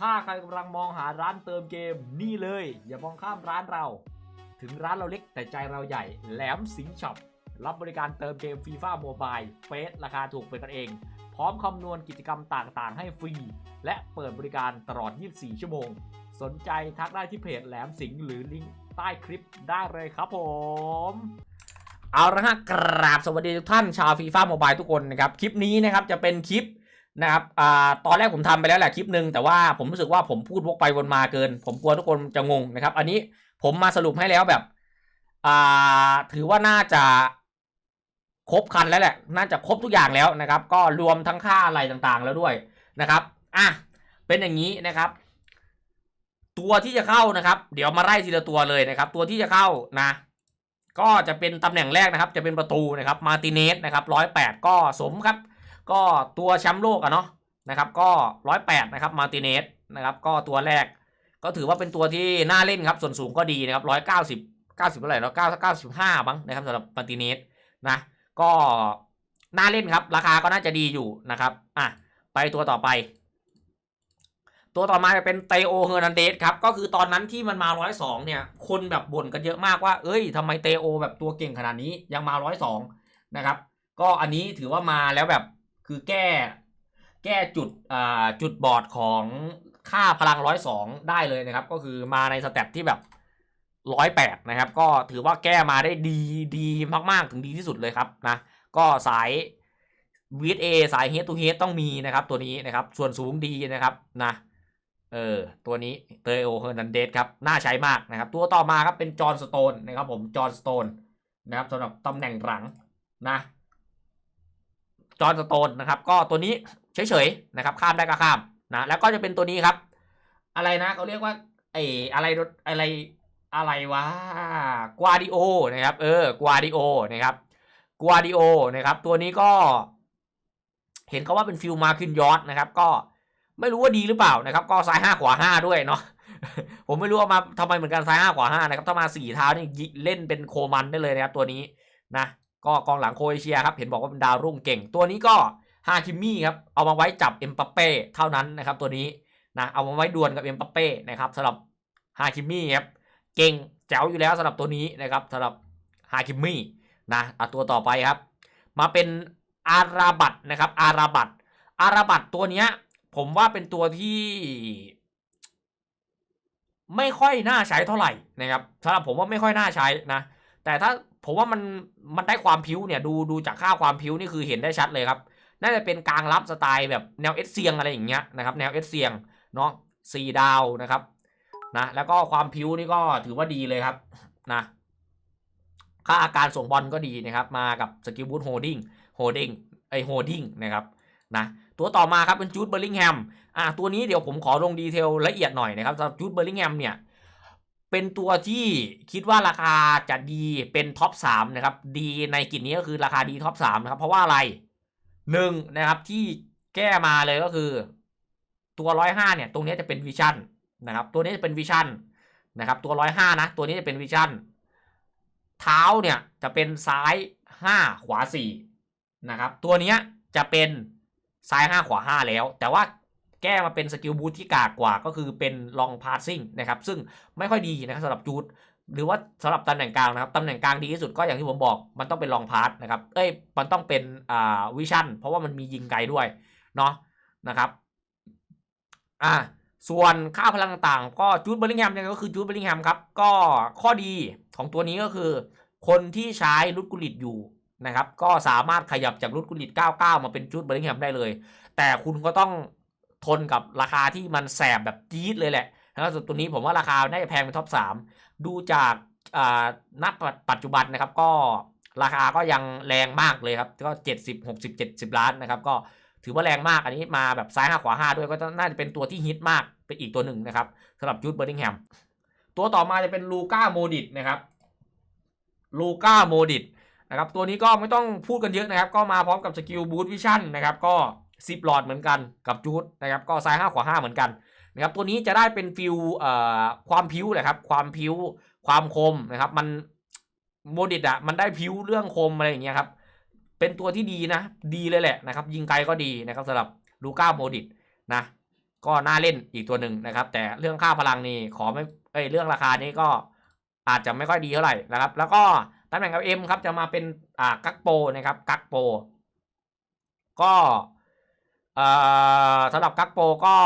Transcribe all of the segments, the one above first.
ถ้าใครกำลังมองหาร้านเติมเกมนี่เลย อย่ามองข้ามร้านเรา ถึงร้านเราเล็กแต่ใจเราใหญ่ แหลมสิงช็อปรับบริการเติมเกมฟีฟ่าโมบายเฟสราคาถูกเป็นกันเอง พร้อมคำนวณกิจกรรมต่างๆ ให้ฟรี และเปิดบริการตลอด 24 ชั่วโมง สนใจทักได้ที่เพจแหลมสิงห์หรือลิงก์ใต้คลิปได้เลยครับผมเอาละฮะกราบสวัสดีทุกท่านชาวฟีฟ่าโมบายทุกคนนะครับ คลิปนี้นะครับจะเป็นคลิป นะครับอ่าตอนแรกผมทำไปแล้วแหละคลิปหนึ่งแต่ว่าผมรู้สึกว่าผมพูดวกไปวนมาเกิน ผมกลัวทุกคนจะงงนะครับ อันนี้ผมมาสรุปให้แล้วแบบอ่าถือว่าน่าจะครบคันแล้วแหละ น่าจะครบทุกอย่างแล้วนะครับ ก็รวมทั้งค่าอะไรต่างๆแล้วด้วยนะครับอะเป็นอย่างนี้นะครับ ตัวที่จะเข้านะครับ เดี๋ยวมาไล่ทีละตัวเลยนะครับ ตัวที่จะเข้านะ ก็จะเป็นตำแหน่งแรกนะครับ จะเป็นประตูนะครับ มาติเนสนะครับร้อยแปดก็สมครับ ก็ตัวแชมป์โลกอะเนาะนะครับ ก็ร้อยแปดนะครับมาติเนสนะครับ ก็ตัวแรก ก็ถือว่าเป็นตัวที่น่าเล่นครับ ส่วนสูงก็ดีนะครับร้อยเก้าสิบเก้าสิบเท่าไหร่แล้วเก้าเก้าสิบห้าบ้างนะครับสำหรับมาติเนสนะ ก็น่าเล่นครับ ราคาก็น่าจะดีอยู่นะครับอะไปตัวต่อไป ตัวต่อมาจะเป็นเตโอเฮอร์นันเดสครับ ก็คือตอนนั้นที่มันมาร้อยสองเนี่ย คนแบบบ่นกันเยอะมากว่า เอ้ยทำไมเตโอแบบตัวเก่งขนาดนี้ยังมาร้อยสองนะครับ ก็อันนี้ถือว่ามาแล้วแบบ คือแก้ แก้จุดอ่าจุดบอดของค่าพลังร้อยสองได้เลยนะครับ ก็คือมาในสเต็ปที่แบบร้อยแปดนะครับ ก็ถือว่าแก้มาได้ดีดีมากๆ ถึงดีที่สุดเลยครับนะ ก็สาย VSA สาย Head to Head ต้องมีนะครับ ตัวนี้นะครับ ส่วนสูงดีนะครับนะเออตัวนี้เตโอเฮอร์นันเดสครับ น่าใช้มากนะครับ ตัวต่อมาครับเป็นจอห์นสโตนนะครับผมจอห์นสโตนนะครับสำหรับตำแหน่งหลังนะ จอห์นสโตนนะครับ ก็ตัวนี้เฉยๆนะครับ ข้ามได้ก็ข้ามนะแล้วก็จะเป็นตัวนี้ครับ อะไรนะเขาเรียกว่าไอ้อะไรอะไรอะไรวะกวาดิโอนะครับ เออกวาดิโอนะครับกวาดิโอนะครับ ตัวนี้ก็ เห็นเขาว่าเป็นฟิลมาคินยอดนะครับ ก็ไม่รู้ว่าดีหรือเปล่านะครับ ก็ซ้ายห้าขวาห้าด้วยเนาะผมไม่รู้ว่ามาทำไมเหมือนกันซ้ายห้าขวาห้านะครับ ถ้ามาสี่เท้านี่เล่นเป็นโคมันได้เลยนะครับ ตัวนี้นะ ก็กองหลังโคเอเชียครับ เห็นบอกว่าเป็นดาวรุ่งเก่ง ตัวนี้ก็ฮาคิมมี่ครับ เอามาไว้จับเอ็มปัปเป้เท่านั้นนะครับ ตัวนี้นะ เอามาไว้ดวลกับเอ็มปัปเป้นะครับสำหรับฮาคิมมี่ครับ เก่งแจ๋วอยู่แล้วสำหรับตัวนี้นะครับสำหรับฮาคิมมี่นะอะตัวต่อไปครับ มาเป็นอาราบัตนะครับ อาราบัตอาราบัตตัวเนี้ย ผมว่าเป็นตัวที่ ไม่ค่อยน่าใช้เท่าไหร่นะครับสำหรับผมว่าไม่ค่อยน่าใช้นะ แต่ถ้าผมว่ามันมันได้ความพิ้วเนี่ยดูดูจากค่าความพิ้วนี่คือเห็นได้ชัดเลยครับ น่าจะเป็นกลางรับสไตล์แบบแนวเอสเซียงอะไรอย่างเงี้ยนะครับแนวเอสเซียงเนาะสี่ดาวนะครับนะแล้วก็ความพิ้วนี่ก็ถือว่าดีเลยครับนะค่าอาการส่งบอลก็ดีนะครับ มากับสกิลบูทโฮดิ้งโฮดิ้งไอโฮดิ้งนะครับนะตัวต่อมาครับเป็นจูดเบอร์ลิงแฮมอะตัวนี้เดี๋ยวผมขอลงดีเทลละเอียดหน่อยนะครับสำหรับจูดเบอร์ลิงแฮมเนี่ย เป็นตัวที่คิดว่าราคาจะดีเป็นท็อปสามนะครับ ดีในกิจนี้ก็คือราคาดีท็อปสามนะครับ เพราะว่าอะไรหนึ่งนะครับที่แก้มาเลยก็คือ ตัวร้อยห้าเนี่ย ตรงนี้จะเป็นวิชั่นนะครับ ตัวนี้จะเป็นวิชั่นนะครับ ตัวร้อยห้านะ ตัวนี้จะเป็นวิชั่นเท้าเนี่ยจะเป็นซ้ายห้าขวาสี่นะครับ ตัวเนี้ยจะเป็นซ้ายห้าขวาห้าแล้ว แต่ว่า แก้มาเป็นสกิลบูทที่กากกว่าก็คือเป็นลองพาสซิ่งนะครับซึ่งไม่ค่อยดีนะครับสำหรับจูดหรือว่าสำหรับตำแหน่งกลางนะครับตำแหน่งกลางดีที่สุดก็อย่างที่ผมบอก มันต้องเป็นลองพาสนะครับเอ้ยมันต้องเป็นอ่าวิชั่นเพราะว่ามันมียิงไกลด้วยเนาะนะครับอ่าส่วนค่าพลังต่างก็จูดเบอร์ลิงแฮมเนี่ยก็คือจูดเบอร์ลิงแฮมครับก็ข้อดีของตัวนี้ก็คือ คนที่ใช้รุดกุลิตอยู่นะครับก็สามารถขยับจากรุดกุลิต 99 มาเป็นจูดเบอร์ลิงแฮมได้เลย แต่คุณก็ต้อง ทนกับราคาที่มันแสบแบบจี๊ดเลยแหละนะครับส่วนตัวนี้ผมว่าราคาน่าจะแพงเป็นท็อป 3 ดูจากอ่าณปัจจุบันนะครับ ก็ราคาก็ยังแรงมากเลยครับ ก็ 70 60 70 ล้านนะครับ ก็ถือว่าแรงมากอันนี้มาแบบซ้ายห้าขวาห้าด้วยก็น่าจะเป็นตัวที่ฮิตมากเป็นอีกตัวหนึ่งนะครับสำหรับจูดเบอร์ลิงแฮมตัวต่อมาจะเป็นลูก้าโมดิตนะครับลูก้าโมดิตนะครับตัวนี้ก็ไม่ต้องพูดกันเยอะนะครับ ก็มาพร้อมกับสกิลบูทวิชั่นนะครับ ก็ ซิปหลอดเหมือนกันกับจูดนะครับก็ซ้ายห้าขวาห้าเหมือนกันนะครับตัวนี้จะได้เป็นฟิลเอ่อความพิ้วแหละครับความพิ้วความคมนะครับมันโมดิตอะมันได้พิ้วเรื่องคมอะไรอย่างเงี้ยครับเป็นตัวที่ดีนะดีเลยแหละนะครับยิงไกลก็ดีนะครับสำหรับลูก้าโมดิตนะก็น่าเล่นอีกตัวหนึ่งนะครับ แต่เรื่องค่าพลังนี่ขอไม่เอ้ยเรื่องราคานี้ก็อาจจะไม่ค่อยดีเท่าไหร่นะครับ แล้วก็ตำแหน่ง LM ครับจะมาเป็นอ่ากักโปนะครับกักโปก็ เอ่อสำหรับกักโปก็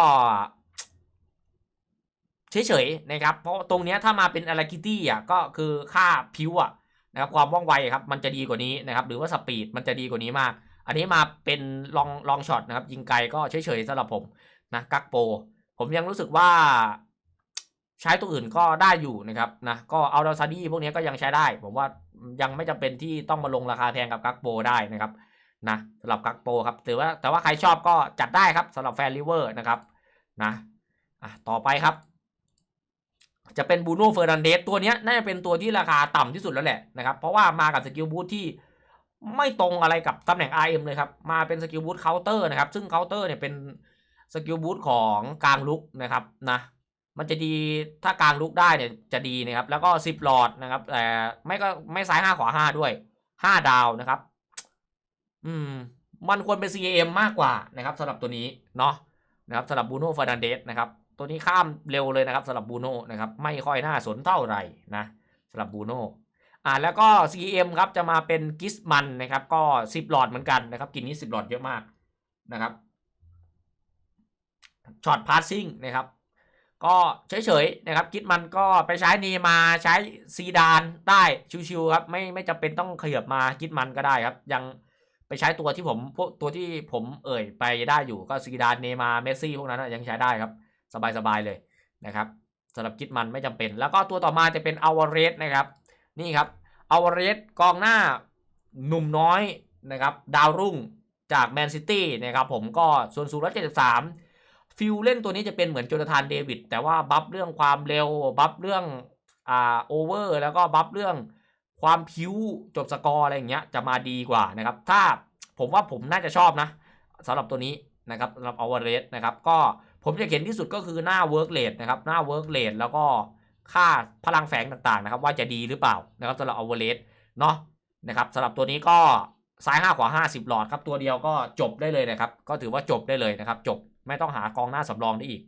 เฉยๆนะครับ เพราะตรงเนี้ยถ้ามาเป็นอาราคิตี้อะก็คือค่าพิวอะนะครับความว่องไวครับมันจะดีกว่านี้นะครับหรือว่าสปีดมันจะดีกว่านี้มาก อันนี้มาเป็นลองลองช็อตนะครับยิงไกลก็เฉยๆสำหรับผมนะกักโป ผมยังรู้สึกว่าใช้ตัวอื่นก็ได้อยู่นะครับนะก็เอาดาซาดี้พวกนี้ก็ยังใช้ได้ ผมว่ายังไม่จำเป็นที่ต้องมาลงราคาแพงกับกักโปได้นะครับ นะสำหรับกักโปครับแต่ว่าแต่ว่าใครชอบก็จัดได้ครับสำหรับแฟนริเวอร์นะครับนะอะต่อไปครับ จะเป็นบูโน่เฟอร์นันเดสตัวนี้น่าจะเป็นตัวที่ราคาต่ำที่สุดแล้วแหละนะครับเพราะว่ามากับสกิลบูทที่ไม่ตรงอะไรกับตำแหน่ง RM เลยครับ มาเป็นสกิลบูทเคาน์เตอร์นะครับ ซึ่งเคาน์เตอร์เนี่ยเป็นสกิลบูทของกลางลุกนะครับนะมันจะดีถ้ากลางลุกได้เนี่ยจะดีนะครับ แล้วก็สิบหลอดนะครับแต่ไม่ก็ไม่ซ้ายห้าขวาห้าด้วยห้าดาวนะครับ อืม มันควรเป็น CAM มากกว่านะครับสำหรับตัวนี้เนาะนะครับสำหรับบูโน่ฟานันเดสนะครับ ตัวนี้ข้ามเร็วเลยนะครับสำหรับบูโน่นะครับ ไม่ค่อยน่าสนเท่าไหร่นะสำหรับบูโน่อ่าแล้วก็ CM ครับจะมาเป็นกิสมันนะครับ ก็สิบหลอดเหมือนกันนะครับ กินนี้สิบหลอดเยอะมากนะครับช็อตพาสซิ่งนะครับ ก็เฉยๆนะครับ กิดมันก็ไปใช้นีมาใช้ซีดานได้ชิวๆครับ ไม่ไม่จำเป็นต้องขยับมากิดมันก็ได้ครับ ยัง ใช้ตัวที่ผมพวกตัวที่ผมเอ่ยไปได้อยู่ก็ซีดานเนมาเมสซี่พวกนั้นยังใช้ได้ครับ สบายๆเลยนะครับสำหรับกิดมันไม่จำเป็น แล้วก็ตัวต่อมาจะเป็นอวาเรสนะครับนี่ครับอวาเรสกองหน้าหนุ่มน้อยนะครับดาวรุ่งจากแมนซิตี้นะครับผมก็ส่วนสูงร้อยเจ็ดสิบสามฟิลเล่นตัวนี้จะเป็นเหมือนโจนาธานเดวิดแต่ว่าบัฟเรื่องความเร็วบัฟเรื่องอ่าโอเวอร์แล้วก็บัฟเรื่อง ความพิ้วจบสกอร์อะไรอย่างเงี้ยจะมาดีกว่านะครับ ถ้าผมว่าผมน่าจะชอบนะสำหรับตัวนี้นะครับสำหรับอเวอร์เรสนะครับก็ผมจะเห็นที่สุดก็คือหน้าเวิร์กเลดนะครับหน้าเวิร์กเลดแล้วก็ค่าพลังแฝงต่างๆนะครับ ว่าจะดีหรือเปล่านะครับสำหรับอเวอร์เรสเนาะนะครับสำหรับตัวนี้ก็ซ้าย 5 ขวา 50 หลอดครับ ตัวเดียวก็จบได้เลยนะครับ ก็ถือว่าจบได้เลยนะครับ จบไม่ต้องหากองหน้าสำรองได้อีก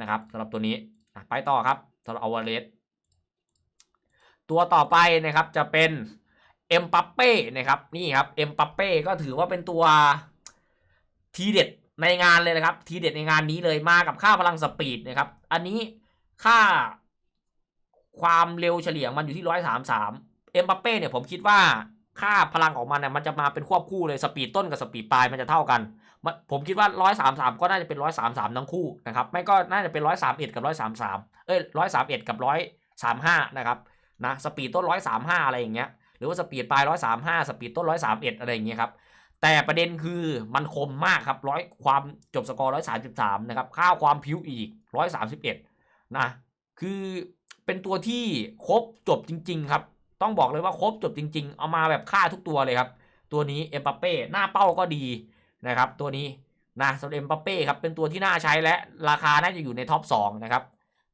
นะครับสำหรับตัวนี้ไปต่อครับสำหรับอเวาเรส ตัวต่อไปนะครับจะเป็นเอ็มปัปเป้นะครับนี่ครับเอ็มปัปเป้ก็ถือว่าเป็นตัวทีเด็ดในงานเลยนะครับ ทีเด็ดในงานนี้เลยมากับค่าพลังสปีดนะครับ อันนี้ค่าความเร็วเฉลี่ยมันอยู่ที่ร้อยสามสามเอ็มปัปเป้เนี่ยผมคิดว่าค่าพลังของมันเนี่ยมันจะมาเป็นควบคู่เลยสปีดต้นกับสปีดปลายมันจะเท่ากัน ผมคิดว่าร้อยสามสามก็น่าจะเป็นร้อยสามสามทั้งคู่นะครับ ไม่ก็น่าจะเป็นร้อยสามเอ็ดกับร้อยสามสามเอ้ยร้อยสามเอ็ดกับร้อยสามห้านะครับ นะสปีดต้นร้อยสามห้าอะไรอย่างเงี้ยหรือว่าสปีดปลายร้อยสามห้าสปีดต้นร้อยสามเอ็ดอะไรอย่างเงี้ยครับแต่ประเด็นคือมันคมมากครับร้อยความจบสกอร์ร้อยสามสิบสามนะครับค่าความพิ้วอีกร้อยสามสิบเอ็ดนะคือเป็นตัวที่ครบจบจริง ๆ ครับ ต้องบอกเลยว่าครบจบจริง ๆ เอามาแบบค่าทุกตัวเลยครับ ตัวนี้เอ็มปัปเป้หน้าเป้าก็ดีนะครับ ตัวนี้นะสำหรับเอ็มปัปเป้ครับเป็นตัวที่น่าใช้และราคาน่าจะอยู่ในท็อป2นะครับ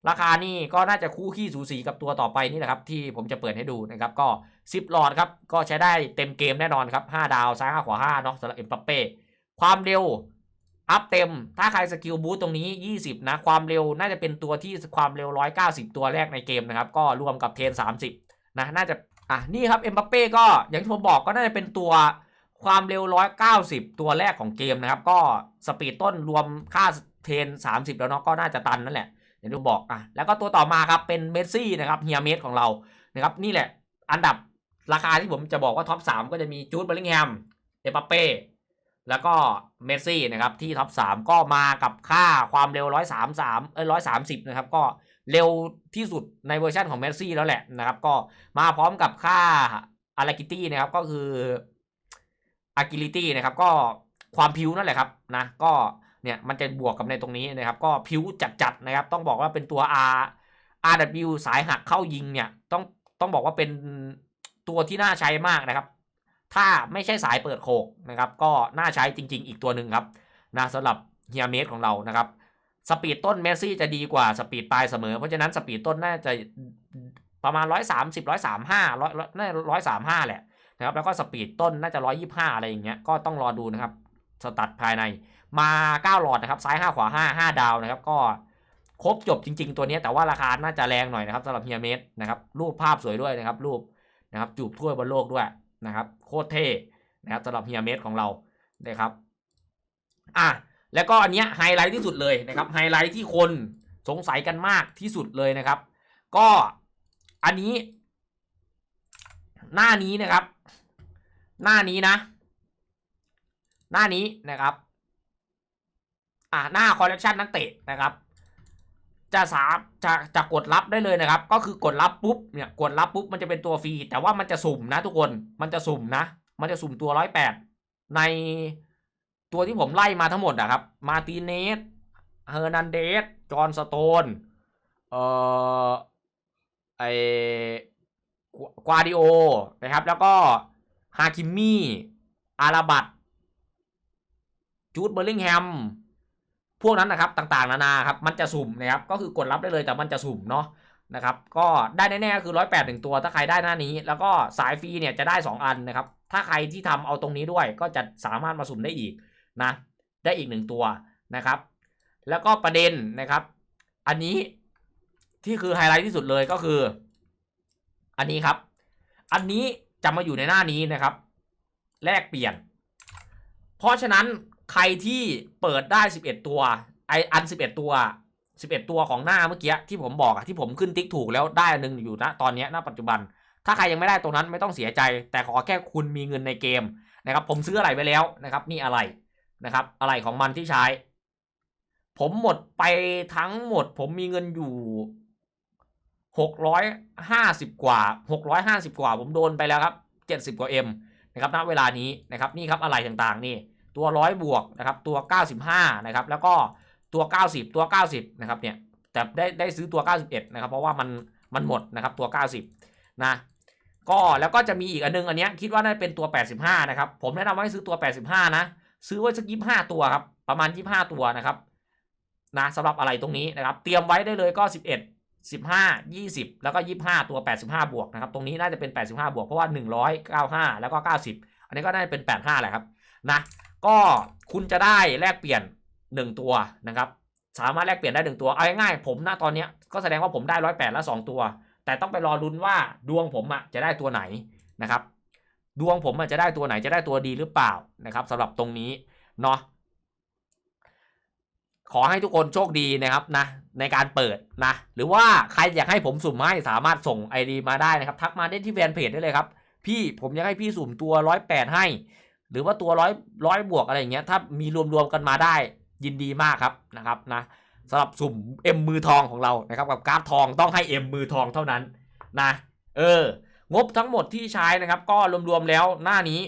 ราคานี่ก็น่าจะคู่ขี้สูสีกับตัวต่อไปนี่แหละครับ ที่ผมจะเปิดให้ดูนะครับ ก็ 10 หลอดครับ ก็ใช้ได้เต็มเกมแน่นอนครับ 5 ดาวซ้าย5ขวา5เนาะสำหรับเอ็มปัปเป้ความเร็วอัพเต็ม ถ้าใครสกิลบูตตรงนี้ 20 นะ ความเร็วน่าจะเป็นตัวที่ความเร็ว 190 ตัวแรกในเกมนะครับ ก็รวมกับเทน 30 นะ น่าจะ อะ นี่ครับเอ็มบัปเป้ก็อย่างที่ผมบอกก็น่าจะเป็นตัวความเร็ว 190 ตัวแรกของเกมนะครับ ก็สปีดต้นรวมค่าเทน 30 แล้วเนาะ ก็น่าจะตันนั่นแหละ อย่างที่ผมบอกอะแล้วก็ตัวต่อมาครับเป็นเมสซี่นะครับเฮียเมสของเรานะครับนี่แหละ อันดับราคาที่ผมจะบอกว่าท็อป3ก็จะมีจูดเบลลิงแฮมเอ็มบัปเป้แล้วก็เมสซี่นะครับที่ท็อป3ก็มากับค่าความเร็ว 133 เอ้ย130 นะครับ ก็เร็วที่สุดในเวอร์ชันของเมสซี่แล้วแหละนะครับ ก็มาพร้อมกับค่าอารากิตี้นะครับก็คืออากิลิตี้นะครับก็ความพิ้วนั่นแหละครับนะก็ เนี่ยมันจะบวกกับในตรงนี้นะครับ ก็พิ้วจัดๆนะครับ ต้องบอกว่าเป็นตัว R RW สายหักเข้ายิงเนี่ยต้องต้องบอกว่าเป็นตัวที่น่าใช้มากนะครับ ถ้าไม่ใช่สายเปิดโคกนะครับ ก็น่าใช้จริง ๆ อีกตัวหนึ่งครับนะสำหรับเฮียเมสของเรานะครับสปีดต้นเมสซี่จะดีกว่าสปีดปลายเสมอ เพราะฉะนั้นสปีดต้นน่าจะประมาณ 130 135 100น่า135 แหละนะครับแล้วก็สปีดต้นน่าจะ 125 อะไรอย่างเงี้ยก็ต้องรอดูนะครับสตัดภายใน มา9หลอดนะครับซ้าย 5 ขวา 5 5 ดาวนะครับ ก็ครบจบจริง ๆ ตัวนี้แต่ว่าราคาน่าจะแรงหน่อยนะครับสำหรับเฮียเมสนะครับรูปภาพสวยด้วยนะครับ รูปนะครับจูบถ้วยบนโลกด้วยนะครับ โคตรเท่นะครับสำหรับเฮียเมสของเรานะครับอะแล้วก็อันเนี้ยไฮไลท์ที่สุดเลยนะครับไฮไลท์ที่คนสงสัยกันมากที่สุดเลยนะครับ ก็อันนี้ หน้านี้นะครับ หน้านี้นะ หน้านี้นะครับ อ่าหน้าคอลเลคชันนักเตะนะครับ จะสามจะจะกดรับได้เลยนะครับ ก็คือกดรับปุ๊บเนี่ยกดรับปุ๊บมันจะเป็นตัวฟรีแต่ว่ามันจะสุ่มนะทุกคนมันจะสุ่มนะ มันจะสุ่มตัวร้อยแปดในตัวที่ผมไล่มาทั้งหมดนะครับ มาติเนสเฮอร์นันเดสจอห์นสโตนเอ่อไอกวาดิโอนะครับ แล้วก็ฮาคิมมี่อาราบัตจูดเบอร์ลิงแฮม พวกนั้นนะครับต่างๆ นานาครับมันจะสุ่มนะครับก็คือกดรับได้เลยแต่มันจะสุ่มเนาะนะครับก็ได้แน่ๆคือร้อยแปดหนึ่งตัว ถ้าใครได้หน้านี้ แล้วก็สายฟรีเนี่ยจะได้สองอันนะครับถ้าใครที่ทำเอาตรงนี้ด้วย ก็จะสามารถมาสุ่มได้อีกนะได้อีกหนึ่งตัวนะครับแล้วก็ประเด็นนะครับ อันนี้ที่คือไฮไลท์ที่สุดเลยก็คือ อันนี้ครับ อันนี้จะมาอยู่ในหน้านี้นะครับ แลกเปลี่ยน เพราะฉะนั้น ใครที่เปิดได้ 11 ตัวไออัน 11 ตัว 11 ตัวของหน้าเมื่อกี้ที่ผมบอกอะที่ผมขึ้นติ๊กถูกแล้วได้อันหนึงอยู่นะตอนนี้ณปัจจุบัน ถ้าใครยังไม่ได้ตรงนั้นไม่ต้องเสียใจ แต่ขอแค่คุณมีเงินในเกมนะครับ ผมซื้ออะไรไปแล้วนะครับ นี่อะไรนะครับ อะไรของมันที่ใช้ ผมหมดไปทั้งหมด ผมมีเงินอยู่หกร้อยห้าสิบกว่าหกร้อยห้าสิบกว่า ผมโดนไปแล้วครับเจ็ดสิบกว่าเอ็มนะครับณเวลานี้นะครับนี่ครับอะไรต่างๆนี่ ตัวร้อยบวกนะครับตัวเก้าสิบห้านะครับแล้วก็ตัวเก้าสิบตัวเก้าสิบนะครับเนี่ยแต่ได้ได้ซื้อตัวเก้าสิบเอ็ดนะครับเพราะว่ามันมันหมดนะครับตัวเก้าสิบนะก็แล้วก็จะมีอีกอันนึงอันเนี้ยคิดว่าน่าจะเป็นตัว 85 นะครับผมแนะนำว่าให้ซื้อตัว 85 นะ ซื้อไว้สัก 25 ตัวครับประมาณ 25 ตัวนะครับนะสำหรับอะไรตรงนี้นะครับ เตรียมไว้ได้เลยก็ 11 15 20 แล้วก็ 25 ตัว 85 บวกนะครับ ตรงนี้น่าจะเป็น 85 บวก เพราะว่า195 แล้วก็ 90 อันนี้ก็น่าจะเป็น 85 แหละครับ นะ ก็คุณจะได้แลกเปลี่ยน 1 ตัวนะครับสามารถแลกเปลี่ยนได้1ตัวเอาง่ายๆผมณตอนนี้ก็แสดงว่าผมได้108แปดล้ว2ตัว แต่ต้องไปรอลุ้นว่าดวงผมอะจะได้ตัวไหนนะครับ ดวงผมอะจะได้ตัวไหนจะได้ตัวดีหรือเปล่านะครับสำหรับตรงนี้เนาะขอให้ทุกคนโชคดีนะครับนะ ในการเปิดนะ หรือว่าใครอยากให้ผมสุ่มให้สามารถส่ง ID มาได้นะครับ ทักมาได้ที่แฟนเพจได้เลยครับ พี่ผมอยากให้พี่สุ่มตัวร้อยแปดให้ หรือว่าตัวร้อยร้อยบวกอะไรอย่างเงี้ยถ้ามีรวมๆกันมาได้ยินดีมากครับนะครับนะสำหรับสุ่มเอ็มมือทองของเรานะครับกับกร์ดทองต้องให้เอ็มมือทองเท่านั้นนะเอองบทั้งหมดที่ใช้นะครับ ก็รวมๆแล้วหน้านี้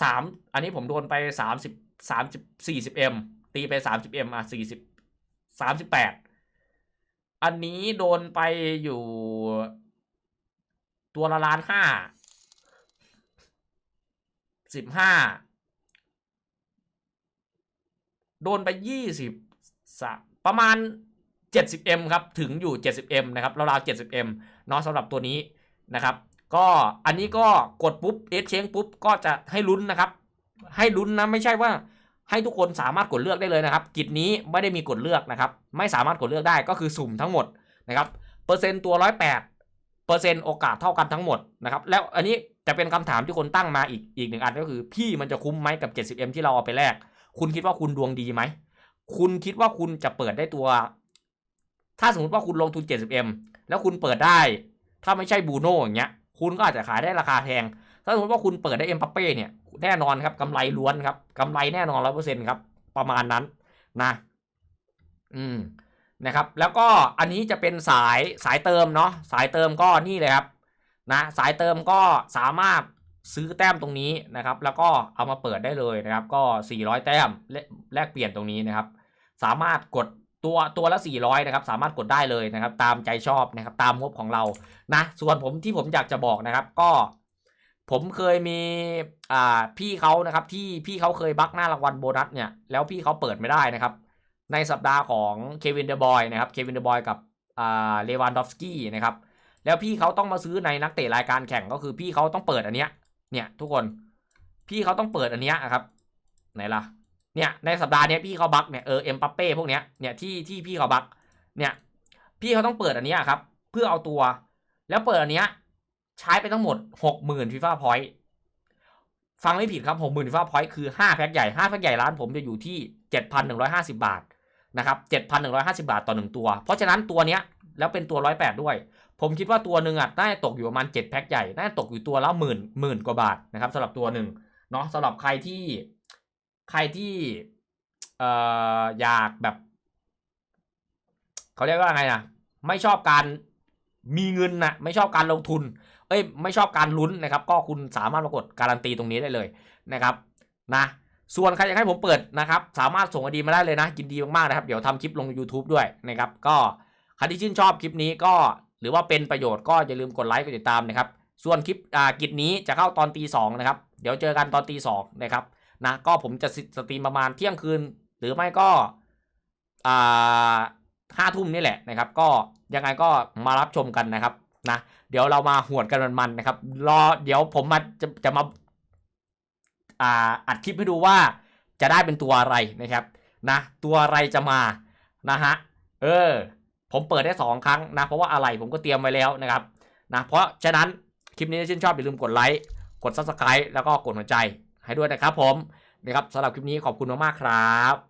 สามอันนี้ผมโดนไปสามสิบสามสิบสี่สิบเอ็มตีไปสามสิบเอ็มอะสี่สิบสามสิบแปดอันนี้โดนไปอยู่ ตัวละล้านห้า สิบห้าโดนไปยี่สิบสประมาณ 70m ครับ ถึงอยู่ 70m นะครับราวๆ 70m เนาะสำหรับตัวนี้นะครับ ก็อันนี้ก็กดปุ๊บเอสเชงปุ๊บ ก็จะให้ลุ้นนะครับ ให้ลุ้นนะ ไม่ใช่ว่าให้ทุกคนสามารถกดเลือกได้เลยนะครับ กิจนี้ไม่ได้มีกดเลือกนะครับ ไม่สามารถกดเลือกได้ก็คือสุ่มทั้งหมดนะครับ เปอร์เซ็นต์ตัว 108เปอร์เซ็นต์โอกาสเท่ากันทั้งหมดนะครับ แล้วอันนี้ จะเป็นคำถามที่คนตั้งมาอีกอีกหนึ่งอันก็คือ พี่มันจะคุ้มไหมกับ 70m ที่เราเอาไปแลกคุณคิดว่าคุณดวงดีไหมคุณคิดว่าคุณจะเปิดได้ตัว ถ้าสมมติว่าคุณลงทุน 70m แล้วคุณเปิดได้ ถ้าไม่ใช่บูโน่อย่างเงี้ย คุณก็อาจจะขายได้ราคาแพงถ้าสมมติว่าคุณเปิดได้เอ็มปัปเป้เนี่ยแน่นอนครับกำไรล้วนครับกำไรแน่นอนร้อยเปอร์เซ็นต์ครับ ประมาณนั้นนะ อืมนะครับ แล้วก็อันนี้จะเป็นสายสายเติมเนาะสายเติมก็นี่เลยครับ นะสายเติมก็สามารถซื้อแต้มตรงนี้นะครับ แล้วก็เอามาเปิดได้เลยนะครับ ก็ 400 แต้มแลกเปลี่ยนตรงนี้นะครับ สามารถกดตัวตัวละ 400 นะครับ สามารถกดได้เลยนะครับ ตามใจชอบนะครับ ตามงบของเรานะส่วนผมที่ผมอยากจะบอกนะครับ ก็ผมเคยมีอ่าพี่เขานะครับ ที่พี่เขาเคยบักหน้ารางวัลโบนัสเนี่ยแล้วพี่เขาเปิดไม่ได้นะครับ ในสัปดาห์ของเควินเดอร์บอยนะครับเควินเดอร์บอยกับอ่าเลวานดอฟสกี้นะครับ แล้วพี่เขาต้องมาซื้อในนักเตะรายการแข่งก็คือพี่เขาต้องเปิดอันเนี้ย เนี่ย ทุกคน พี่เขาต้องเปิดอันเนี้ยครับ ไหนล่ะ เนี่ยในสัปดาห์นี้พี่เขาบักเนี่ยเออเอ็มปัปเป้พวกเนี้ย เนี่ยที่ที่พี่เขาบัก เนี่ย พี่เขาต้องเปิดอันเนี้ยครับ เพื่อเอาตัว แล้วเปิดอันเนี้ยใช้ไปทั้งหมดหกหมื่นฟีฟ่าพอยต์ฟังไม่ผิดครับหกหมื่นฟีฟ่าพอยต์คือห้าแพ็คใหญ่ห้าแพ็คใหญ่ร้านผมจะอยู่ที่เจ็ดพันหนึ่งร้อยห้าสิบาทนะครับเจ็ดพันหนึ่งร้อยห้าสิบาทต่อหนึ่งตัว เพราะฉะนั้นตัวเนี้ย แล้วเป็นตัวร้อยแปดด้วย ผมคิดว่าตัวหนึ่งอะน่าจะตกอยู่ประมาณเจ็ดแพ็คใหญ่น่าจะตกอยู่ตัวละหมื่นหมื่นกว่าบาทนะครับสำหรับตัวหนึ่งเนาะสำหรับใครที่ใครที่เอ่ออยากแบบเขาเรียกว่าไงนะไม่ชอบการมีเงินนะไม่ชอบการลงทุน เอ้ยไม่ชอบการลุ้นนะครับ ก็คุณสามารถมากดการันตีตรงนี้ได้เลยนะครับนะส่วนใครอยากให้ผมเปิดนะครับ สามารถส่งอดีมาได้เลยนะยินดีมากๆนะครับ เดี๋ยวทำคลิปลง YouTube ด้วยนะครับ ก็ใครที่ชื่นชอบคลิปนี้ก็ หรือว่าเป็นประโยชน์ก็อย่าลืมกดไลค์กดติดตามนะครับ ส่วนคลิปอ่ากิจนี้จะเข้าตอนตีสองนะครับ เดี๋ยวเจอกันตอนตีสองนะครับนะก็ผมจะสตรีมประมาณเที่ยงคืน หรือไม่ก็อ่าห้าทุ่มนี่แหละนะครับ ก็ยังไงก็มารับชมกันนะครับนะเดี๋ยวเรามาหวดกันมันๆนะครับ รอเดี๋ยวผมมาจะจะมาอ่าอัดคลิปให้ดูว่าจะได้เป็นตัวอะไรนะครับนะตัวอะไรจะมานะฮะเออ ผมเปิดได้สองครั้งนะ เพราะว่าอะไรผมก็เตรียมไว้แล้วนะครับนะเพราะฉะนั้นคลิปนี้ถ้าชื่นชอบอย่าลืมกดไลค์กด subscribe แล้วก็กดหัวใจให้ด้วยนะครับผมนะครับสำหรับคลิปนี้ขอบคุณมากๆครับ